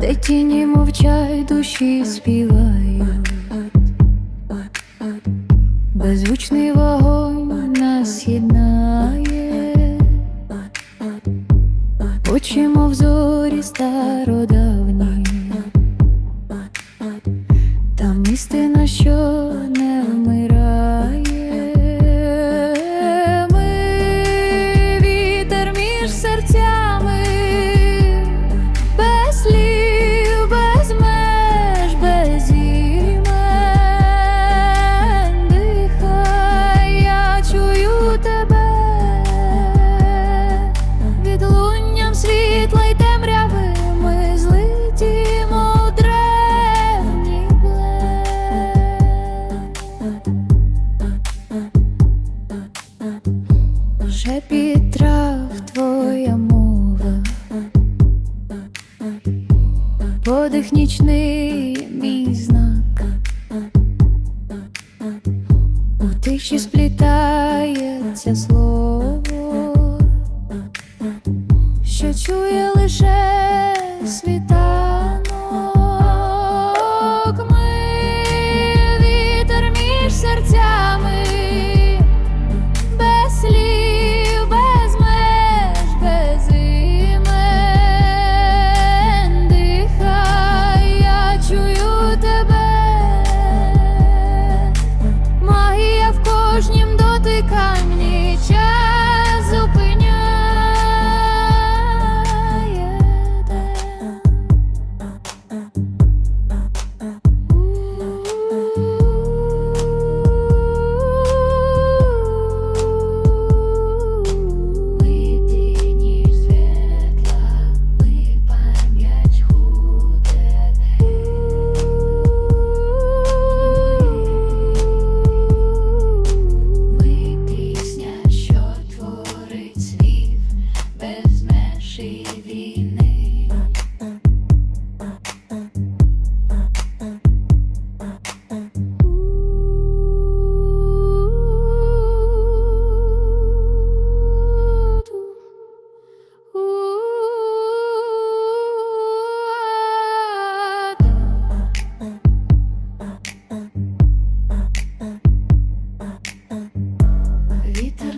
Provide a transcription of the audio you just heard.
де тіні мовчай душі співають, беззвучний вогонь нас єднає, очі мов зорі старо. Вже підтрав твоя мова, подих нічний мій знак, у тиші сплітається слово, що чує лише світа. i don't